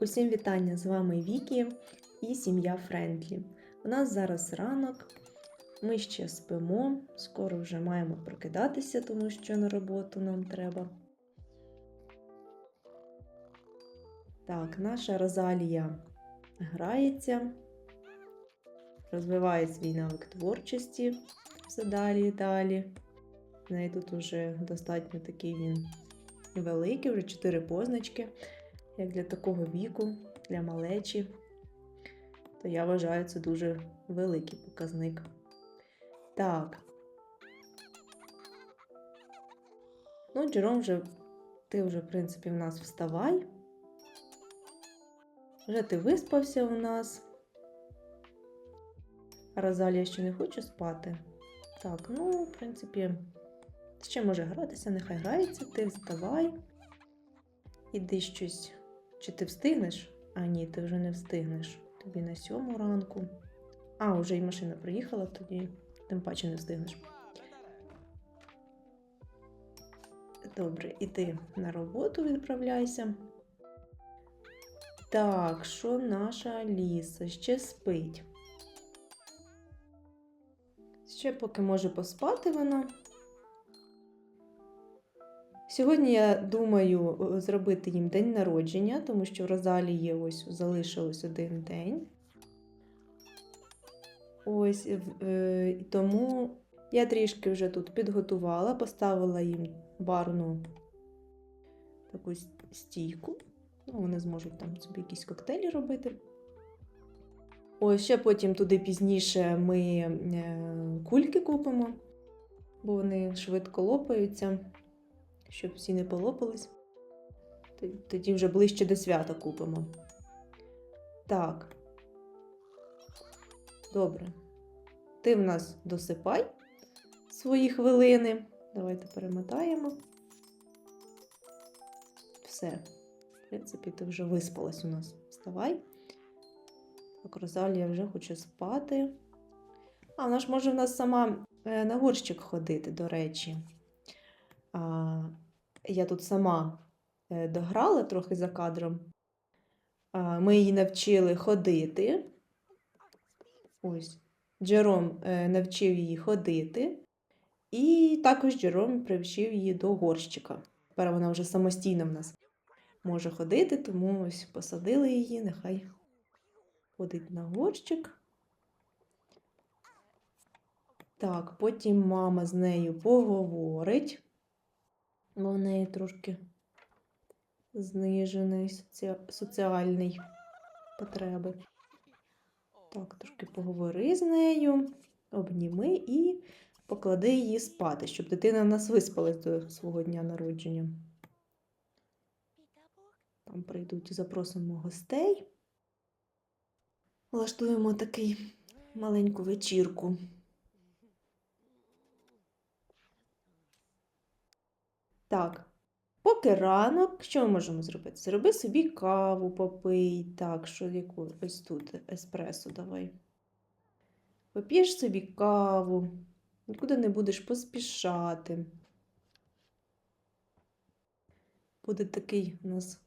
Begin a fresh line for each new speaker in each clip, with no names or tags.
Усім вітання! З вами Вікі і сім'я Френдлі. У нас зараз ранок, ми ще спимо, скоро вже маємо прокидатися, тому що на роботу нам треба. Так, наша Розалія грається, розвиває свій навик творчості все далі і далі. В неї тут уже достатньо такий він великий, вже 4 позначки як для такого віку, для малечі, то я вважаю це дуже великий показник. Так. Ну, Джером вже, ти вже, в принципі, в нас вставай. Вже ти виспався у нас. Розалія ще не хоче спати. Так, ну, в принципі, ще може гратися, нехай грається, ти вставай. Іди щось чи ти встигнеш? А ні, ти вже не встигнеш. Тобі на сьому ранку. А, вже й машина приїхала, тоді тим паче не встигнеш. Добре, іди на роботу відправляйся. Так, що наша Аліса ще спить? Ще поки може поспати вона. Сьогодні я думаю е, зробити їм день народження, тому що в Розалії ось залишилось один день. Ось е, тому я трішки вже тут підготувала, поставила їм барну таку стійку. Ну, вони зможуть там собі якісь коктейлі робити. Ось ще потім туди пізніше ми е, кульки купимо, бо вони швидко лопаються щоб всі не полопались. Тоді вже ближче до свята купимо. Так. Добре. Ти в нас досипай свої хвилини. Давайте перемотаємо. Все. В принципі, ти вже виспалась у нас. Вставай. Так, Розалія вже хоче спати. А, вона ж може в нас сама е, на горщик ходити, до речі. А, я тут сама е, дограла трохи за кадром. Ми її навчили ходити. Ось. Джером е, навчив її ходити. І також Джером привчив її до горщика. Тепер вона вже самостійно в нас може ходити, тому ось посадили її, нехай ходить на горщик. Так, потім мама з нею поговорить бо в неї трошки знижений соці- соціальний потреби. Так, трошки поговори з нею, обніми і поклади її спати, щоб дитина нас виспалась до свого дня народження. Там прийдуть, і запросимо гостей. Влаштуємо такий маленьку вечірку. Так, поки ранок, що ми можемо зробити? Зроби собі каву, попий. Так, що яку? Ось тут еспресо давай. Поп'єш собі каву, нікуди не будеш поспішати. Буде такий у нас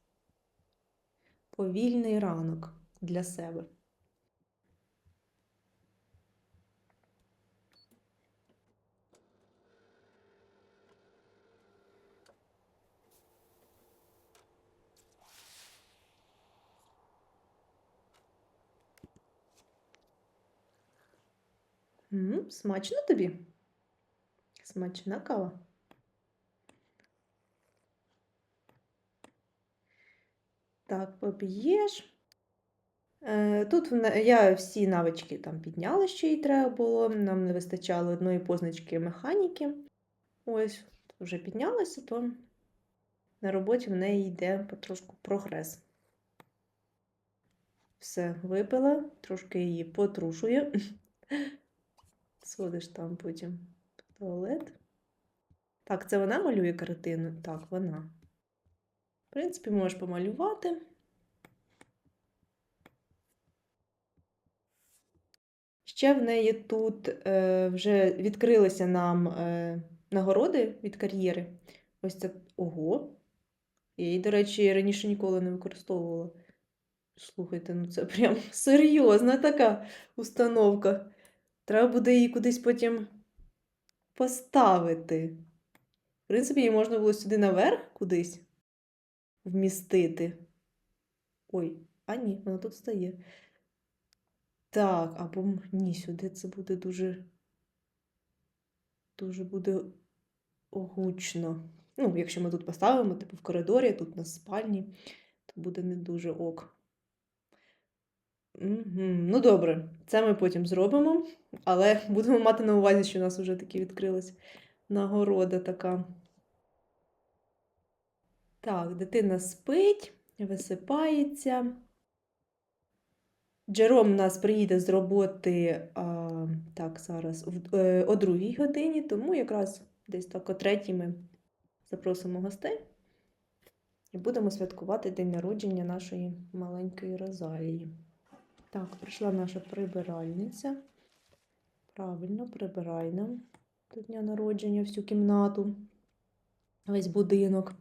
повільний ранок для себе. М, Смачно тобі? Смачна кава. Так, поп'єш. Е, Тут я всі навички там підняла, що їй треба було. Нам не вистачало одної позначки механіки. Ось, вже піднялася, то на роботі в неї йде потрошку прогрес. Все, випила, трошки її потрушує. Сходиш там потім в туалет. Так, це вона малює картину? Так, вона. В принципі, можеш помалювати. Ще в неї тут е, вже відкрилися нам е, нагороди від кар'єри. Ось це ого. Я її, до речі, раніше ніколи не використовувала. Слухайте, ну це прям серйозна така установка. Треба буде її кудись потім поставити. В принципі, її можна було сюди наверх кудись вмістити. Ой, а ні, вона тут стає. Так, або ні, сюди це буде дуже, дуже буде гучно. Ну, якщо ми тут поставимо, типу в коридорі, тут на спальні, то буде не дуже ок. Ну, добре, це ми потім зробимо, але будемо мати на увазі, що у нас вже таки відкрилась нагорода така. Так, дитина спить, висипається. Джером у нас приїде з роботи а, так, зараз в- е, о другій годині, тому якраз десь так о третій ми запросимо гостей і будемо святкувати день народження нашої маленької Розалії. Так, прийшла наша прибиральниця. Правильно, прибирай нам до дня народження всю кімнату, весь будинок.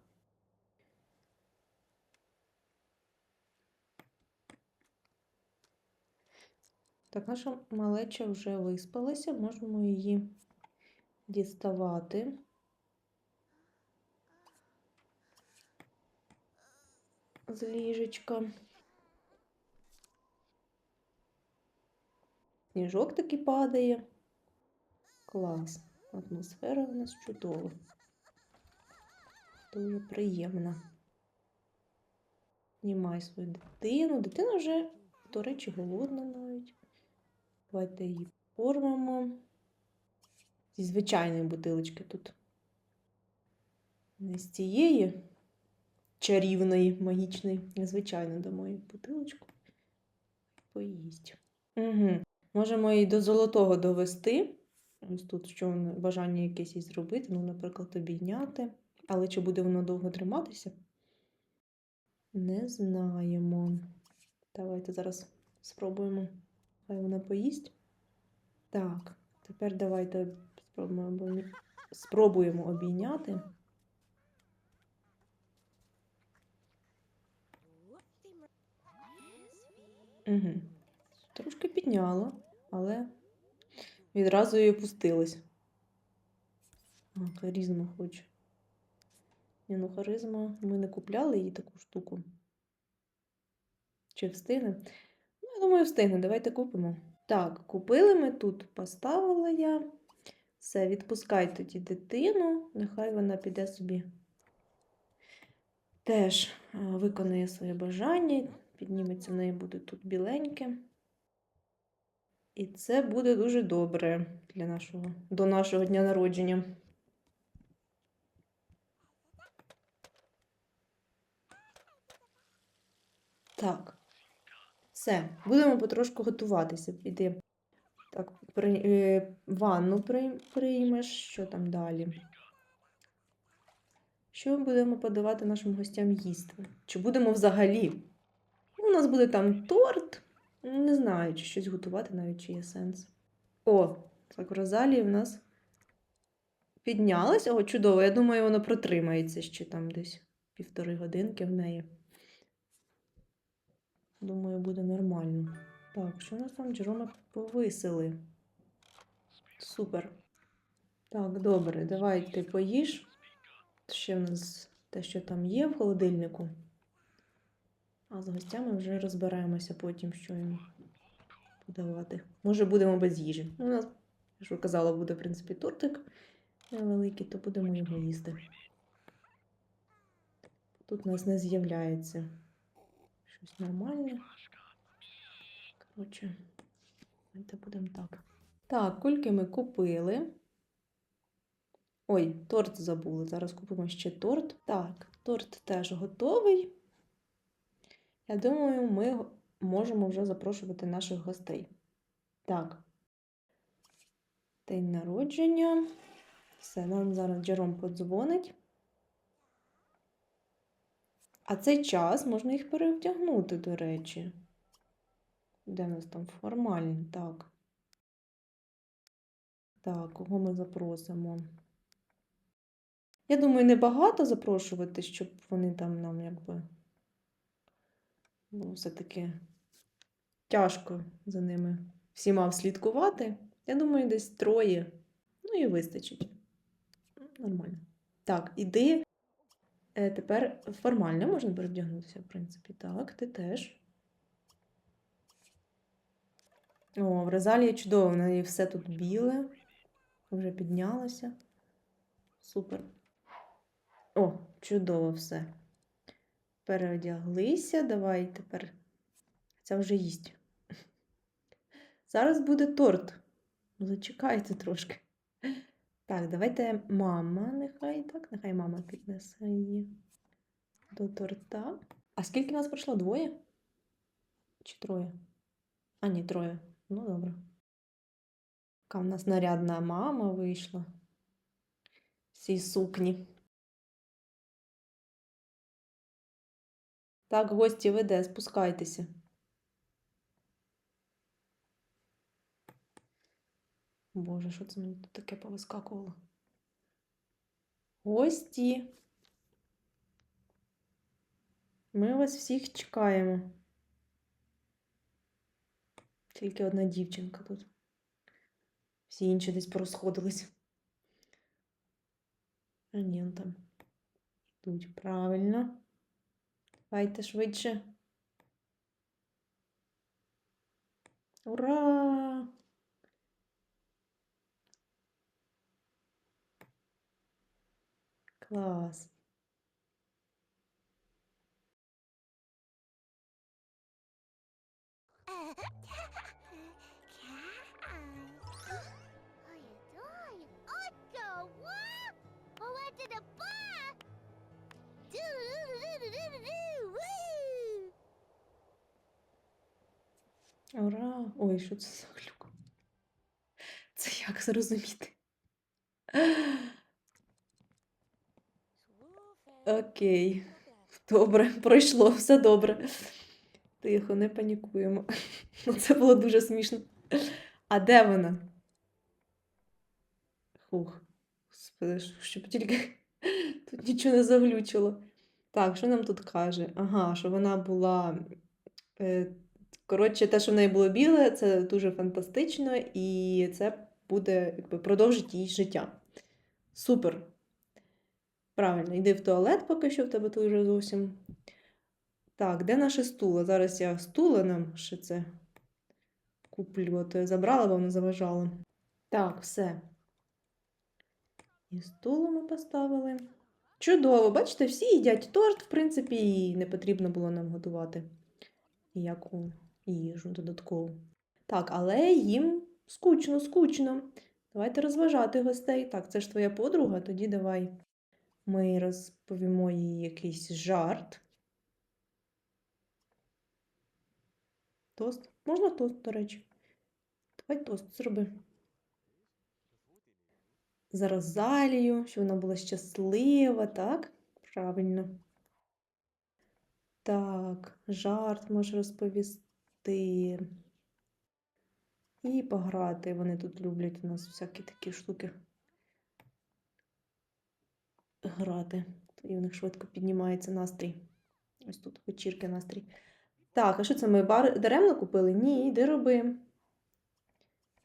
Так, наша малеча вже виспалася, можемо її діставати. З ліжечка. Сніжок таки падає. Клас. Атмосфера у нас чудова. Дуже приємна. Знімай свою дитину. Дитина вже, до речі, голодна навіть. Давайте її кормимо. Зі звичайної бутилочки тут. Не з цієї чарівної, магічної, звичайно, дамо їй бутилочку. Поїсть. Угу. Можемо її до золотого довести. Ось тут що бажання якесь їй зробити, ну, наприклад, обійняти. Але чи буде воно довго триматися? Не знаємо. Давайте зараз спробуємо. Хай вона поїсть. Так, тепер давайте спробуємо, спробуємо обійняти. Угу. Трошки підняла, але відразу її опустилась. А, харизма хоче. Ні, ну харизма. Ми не купляли їй таку штуку. Чи встигне? Ну, я думаю, встигне. Давайте купимо. Так, купили ми тут, поставила я. Все, відпускай тоді дитину, нехай вона піде собі. Теж е, виконає своє бажання, підніметься в неї буде тут біленьке. І це буде дуже добре для нашого, до нашого дня народження. Так. Все, будемо потрошку готуватися. Піди. Так, при, е, ванну при, приймеш, що там далі? Що ми будемо подавати нашим гостям їсти? Чи будемо взагалі? Ну, У нас буде там торт. Не знаю, чи щось готувати навіть чи є сенс. О, так в Розалії в нас піднялась. О, чудово. Я думаю, воно протримається ще там десь півтори годинки в неї. Думаю, буде нормально. Так, що у нас там Джерома повисили? Супер. Так, добре, давай ти поїж. Ще в нас те, що там є в холодильнику. А з гостями вже розберемося потім, що їм подавати. Може, будемо без їжі. Ну, у нас, я ж казала, буде, в принципі, тортик невеликий, то будемо його їсти. Тут у нас не з'являється щось нормальне. Коротше, давайте будемо так. Так, кульки ми купили. Ой, торт забули. Зараз купимо ще торт. Так, торт теж готовий. Я думаю, ми можемо вже запрошувати наших гостей. Так. День народження. Все, нам зараз Джером подзвонить. А цей час можна їх перевдягнути, до речі. Де в нас там формальні? Так. Так, кого ми запросимо? Я думаю, не багато запрошувати, щоб вони там нам якби Бо все-таки тяжко за ними всіма слідкувати. Я думаю, десь троє. Ну і вистачить. Нормально. Так, іди. Е, тепер формально можна перевдягнутися, в принципі. Так, ти теж. О, в Розалії чудово, в неї все тут біле. Вже піднялося. Супер. О, чудово все. Переодяглися. Давай тепер. Це вже їсть. Зараз буде торт. Ну, Зачекайте трошки. Так, давайте мама, нехай так, нехай мама піднесе її до торта. А скільки нас пройшло? Двоє? Чи троє? А, ні, троє. Ну, добре. Яка в нас нарядна мама вийшла. В цій сукні. Так, гості веде, спускайтеся. Боже, що це мені тут таке повискакувало? Гості. Ми вас всіх чекаємо. Тільки одна дівчинка тут. Всі інші десь порозходились. А ні, там йдуть правильно. Давайте швидше. Ура! Клас. Ура! Ой, що це за глюк? Це як зрозуміти? Окей. Добре, пройшло, все добре. Тихо, не панікуємо. Ну, Це було дуже смішно. А де вона? Хух. Господи, щоб тільки тут нічого не заглючило. Так, що нам тут каже? Ага, що вона була. Е, коротше, те, що в неї було біле, це дуже фантастично, і це буде якби, продовжить її життя. Супер. Правильно, йди в туалет, поки що в тебе тут вже зовсім. Так, де наше стуло? Зараз я стула нам ще це куплю, а то я забрала, бо воно заважало. Так, все. І стуло ми поставили. Чудово, бачите, всі їдять торт, в принципі, і не потрібно було нам готувати ніяку їжу додаткову. Так, але їм скучно, скучно. Давайте розважати гостей. Так, це ж твоя подруга, тоді давай ми розповімо їй якийсь жарт. Тост? Можна тост, до речі. Давай тост зроби. За Розалію, щоб вона була щаслива, так? Правильно. Так, жарт може розповісти. І пограти. Вони тут люблять у нас всякі такі штуки грати. І у них швидко піднімається настрій. Ось тут вечірки настрій. Так, а що це ми бар... даремно купили? Ні, йди роби.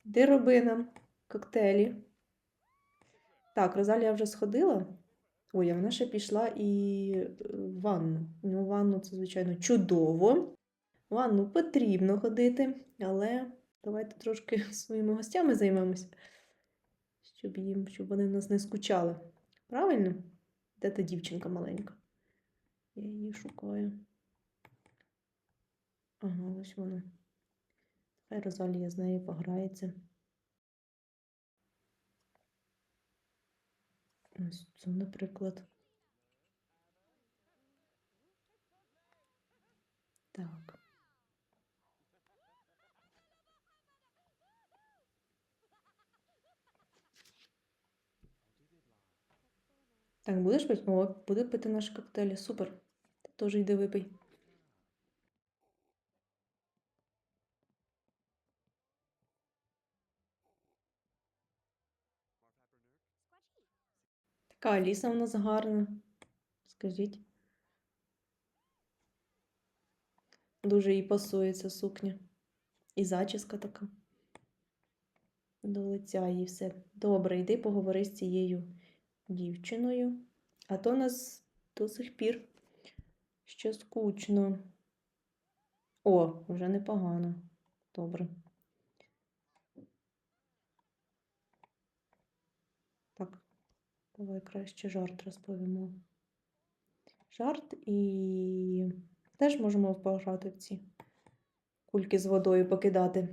Йди роби нам коктейлі. Так, Розалія вже сходила. Ой, а вона ще пішла і е, в ванну. Ну, ванну це, звичайно, чудово. В ванну потрібно ходити, але давайте трошки своїми гостями займемося, щоб їм, щоб вони нас не скучали. Правильно? Де та дівчинка маленька? Я її шукаю. Ага, ось вона. Хай Розалія з нею пограється. Ось наприклад. Так. Так, будеш пити? О, буде пити наші коктейлі. Супер. Ти теж йди випий. Така Аліса у нас гарна. Скажіть. Дуже їй пасує ця сукня. І зачіска така. До лиця їй все. Добре, йди поговори з цією дівчиною. А то нас до сих пір ще скучно. О, вже непогано. Добре. Так, давай краще жарт розповімо. Жарт і теж можемо пограти в ці кульки з водою покидати.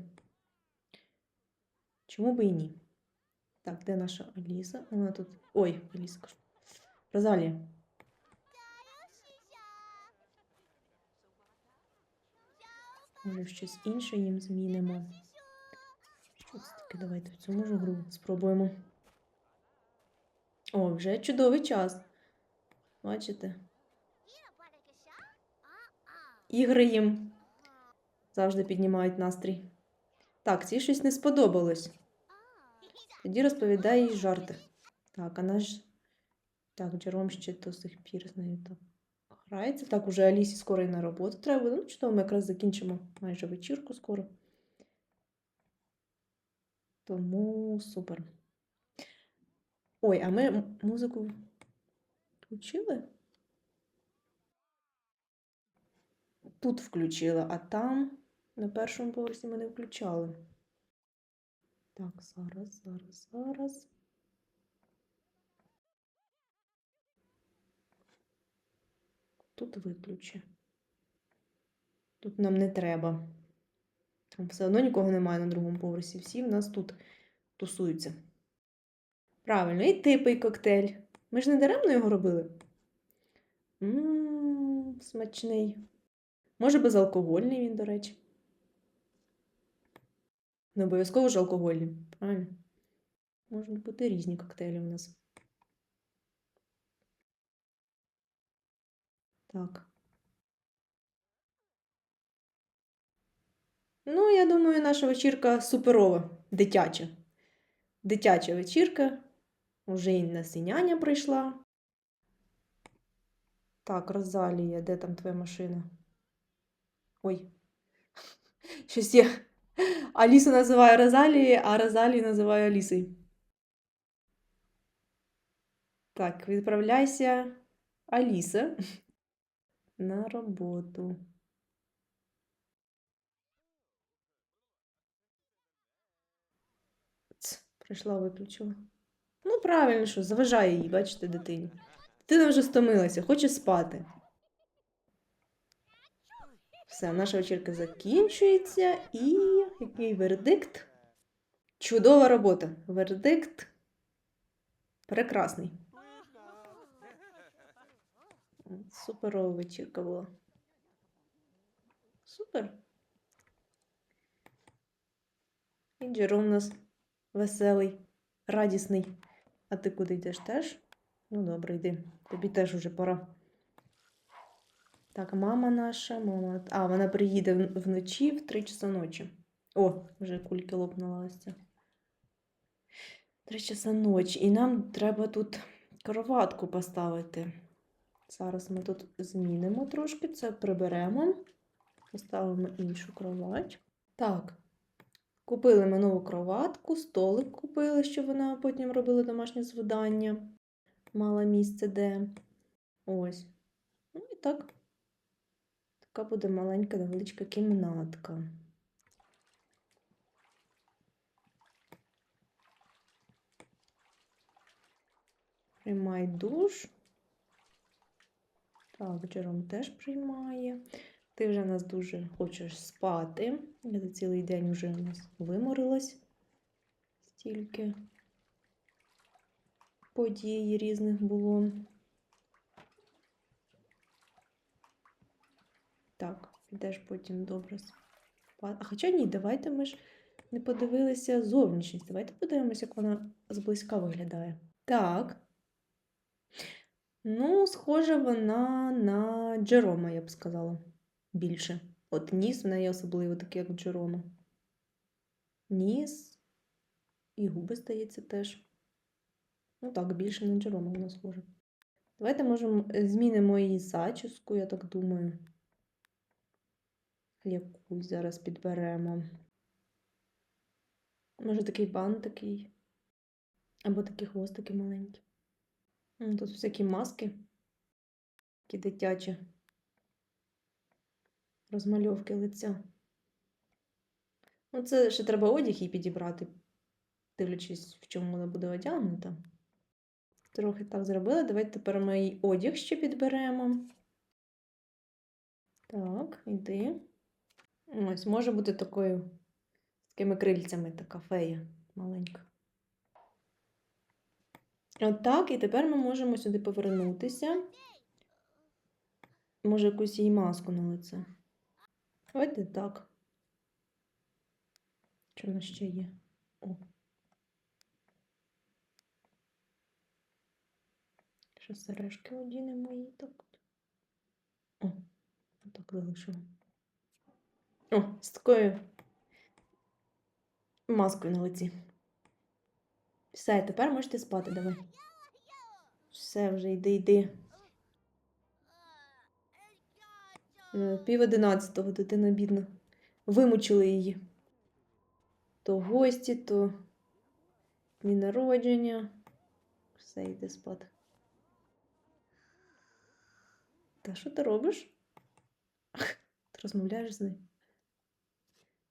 Чому би і ні? Так, де наша Аліса? Вона тут. Ой, Аліска. Розалія. Може, щось інше їм змінимо. Що це таке? Давайте в цьому ж гру спробуємо. О, вже чудовий час. Бачите? Ігри їм завжди піднімають настрій. Так, цій щось не сподобалось. Тоді розповідає їй жарти. Так, а наш. Так, Джером ще до сих пір з нею так грається. Так, уже Алісі скоро і на роботу треба. Ну, чудово, ми якраз закінчимо майже вечірку скоро. Тому супер. Ой, а ми музику включили? Тут включила, а там на першому поверсі ми не включали. Так, зараз, зараз, зараз. Тут виключи. Тут нам не треба. Там все одно нікого немає на другому поверсі. Всі в нас тут тусуються. Правильно, і ти пий коктейль. Ми ж не даремно його робили. Ммм, смачний. Може, безалкогольний він, до речі. Не обов'язково ж алкогольний, правильно? Можуть бути різні коктейлі у нас. Так. Ну, я думаю, наша вечірка суперова, дитяча. Дитяча вечірка. Уже і насыняня прийшла. Так, Розалія, де там твоя машина? Ой. Щось я Алісу називаю Розалією, а Розалію називаю Алісою. Так, відправляйся, Аліса, на роботу. Ц, прийшла, виключила. Ну, правильно, що заважає їй, бачите, дитині. Дитина вже стомилася, хоче спати. Все, наша вечірка закінчується. І який вердикт? Чудова робота. Вердикт прекрасний. Суперова вечірка була. Супер. І Джером у нас веселий, радісний. А ти куди йдеш теж? Ну, добре, йди. Тобі теж уже пора. Так, мама наша, мама. А, вона приїде вночі в 3 часа ночі. О, вже кульки лопнула ось ця. 3 часа ночі. І нам треба тут кроватку поставити. Зараз ми тут змінимо трошки, це приберемо. Поставимо іншу кровать. Так. Купили ми нову кроватку, столик купили, щоб вона потім робила домашнє завдання. Мала місце де. Ось. Ну і так. Така буде маленька невеличка кімнатка. Приймай душ. Так, Джером теж приймає. Ти вже нас дуже хочеш спати. Я за цілий день вже у нас виморилась стільки подій різних було. Так, підеш потім добре спати. А хоча ні, давайте ми ж не подивилися зовнішність. Давайте подивимося, як вона зблизька виглядає. Так. Ну, схожа вона на Джерома, я б сказала. Більше. От ніс в неї особливо такий, як у Джерома. Ніс і губи, здається, теж. Ну так, більше на Джерома вона схожа. Давайте, можемо, змінимо її зачіску, я так думаю. Якусь зараз підберемо. Може, такий бан такий. Або такі хвостики маленькі. Тут всякі маски. Такі дитячі. Розмальовки лиця. Ну, це ще треба одяг їй підібрати, дивлячись, в чому вона буде одягнута. Трохи так зробила. Давайте тепер ми їй одяг ще підберемо. Так, йди. Ось, може бути такою з такими крильцями, така фея маленька. Отак, і тепер ми можемо сюди повернутися. Може, якусь їй маску на лице. Давайте так. Що в нас ще є? О. Ще сережки одінемо їй так. О, так залишимо. О, з такою маскою на лиці. Все, тепер можете спати, давай. Все, вже йди, йди. Пів одинадцятого дитина бідна. Вимучили її. То гості, то дні народження. Все, йди спати. Та що ти робиш? Ти розмовляєш з нею?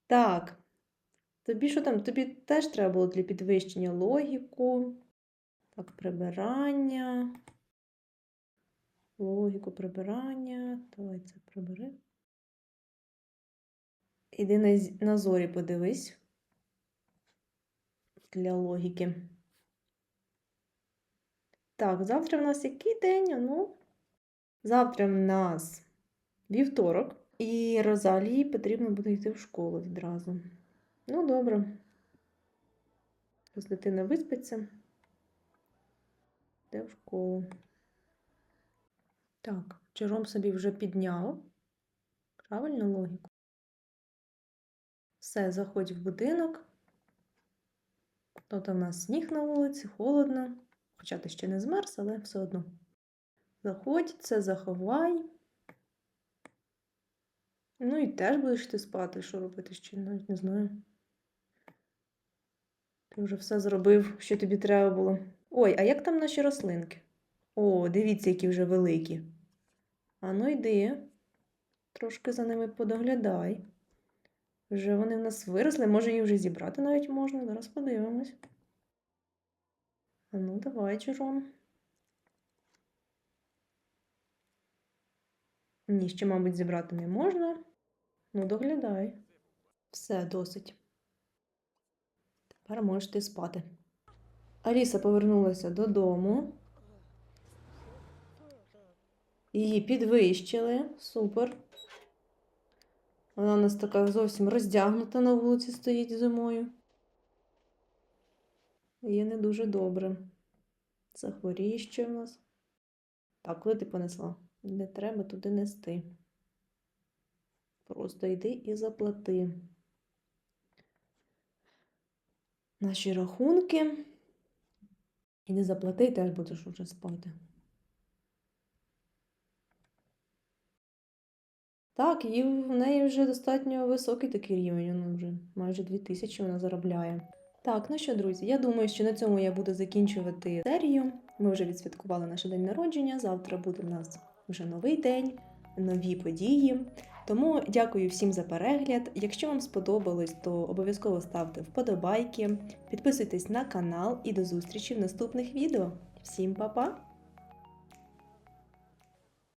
Так. Тобі що там? Тобі теж треба було для підвищення логіку. Так, прибирання. Логіку прибирання. Давай це прибери. Іди на, зорі подивись. Для логіки. Так, завтра в нас який день? Ну, завтра в нас вівторок, і Розалії потрібно буде йти в школу відразу. Ну, добре. Ось дитина виспиться. Йде в школу. Так, Джером собі вже підняв. Правильно логіку? Все, заходь в будинок. Тут у нас сніг на вулиці, холодно. Хоча ти ще не змерз, але все одно. Заходь, це заховай. Ну і теж будеш ти спати, що робити ще навіть не знаю. Ти вже все зробив, що тобі треба було. Ой, а як там наші рослинки? О, дивіться, які вже великі. А ну йди, трошки за ними подоглядай. Вже вони в нас виросли, може їх вже зібрати навіть можна. Зараз подивимось. А ну, давай, Джером. Ні, ще, мабуть, зібрати не можна. Ну, доглядай. Все, досить. Тепер можеш ти спати. Аліса повернулася додому. Її підвищили. Супер. Вона у нас така зовсім роздягнута на вулиці стоїть зимою. Є не дуже добре. Захворіє ще в нас. Так, куди ти понесла? Не треба туди нести. Просто йди і заплати. Наші рахунки. І не заплати, теж будеш уже спати. Так, і в неї вже достатньо високий такий рівень, вона вже майже 2000 вона заробляє. Так, ну що, друзі, я думаю, що на цьому я буду закінчувати серію. Ми вже відсвяткували наш день народження. Завтра буде в нас вже новий день, нові події. Тому дякую всім за перегляд. Якщо вам сподобалось, то обов'язково ставте вподобайки, підписуйтесь на канал і до зустрічі в наступних відео. Всім па-па!